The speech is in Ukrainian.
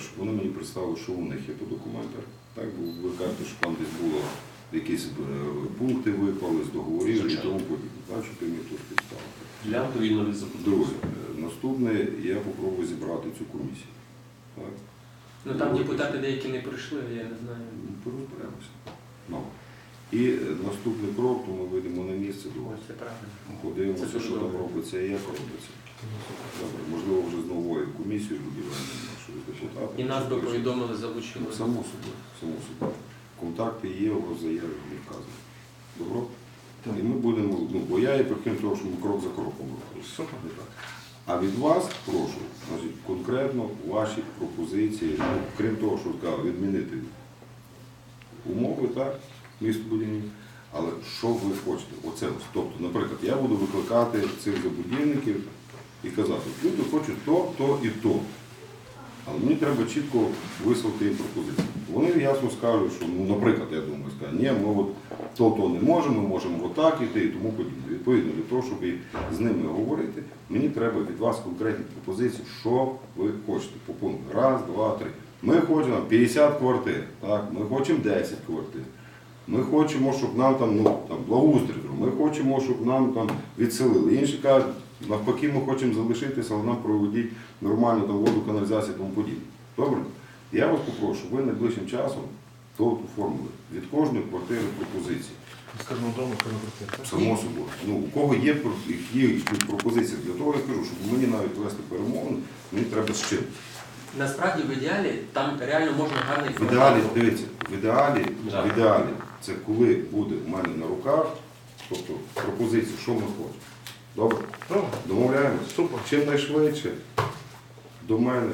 щоб вони мені представили, що у них є по документах. Так, бо ви кажете, що там десь було якісь е, пункти випали з договорів і тому подібне. Так, ти мені тут підставити. Друге, е, наступне, я попробую зібрати цю комісію. Так? Ну там депутати деякі не прийшли, я не знаю. Ну, Ну. І е, наступний крок, то ми вийдемо на місце, Ось це правильно. подивимося, що там робиться і як робиться. Добре, можливо, вже з новою комісією будівельною. І нас би повідомили, залучили. Ну, Само собою, само собою. Контакти є, у вас заяві не вказано. Добро? І ми будемо, ну, бо я є прихильник того, що ми крок за кроком так. А від вас прошу, значить, конкретно ваші пропозиції, ну, крім того, що сказав, відмінити умови, так, містобудівні, але що ви хочете? Оце. Тобто, наприклад, я буду викликати цих забудівників і казати, люди хочуть то, то і то. Але мені треба чітко висловити їм пропозиції. Вони ясно скажуть, що, ну, наприклад, я думаю, скажуть, ні, ми от то-то не можемо, ми можемо отак іти і тому подібне. Відповідно, для того, щоб з ними говорити, мені треба від вас конкретні пропозиції, що ви хочете по пункту. Раз, два, три. Ми хочемо 50 квартир, так? ми хочемо 10 квартир. Ми хочемо, щоб нам там, ну, там благоустрій, ми хочемо, щоб нам там відселили. Інші кажуть, навпаки, ми хочемо залишитися, але нам проведіть нормальну там воду, каналізацію і тому подібне. Добре? Я вас попрошу, ви найближчим часом то оформили від кожної квартири пропозиції. Скажімо, дому, скажімо, про це. Само собою. Ну, у кого є, про- є пропозиції, для того я кажу, щоб мені навіть вести перемовини, мені треба з чим. Насправді в ідеалі там реально можна гарний В ідеалі, формат. дивіться, в ідеалі, Так. в ідеалі це коли буде в мене на руках, тобто пропозиція, що ми хочемо. Добре? Добре. Домовляємось? Супер. Чим найшвидше до мене.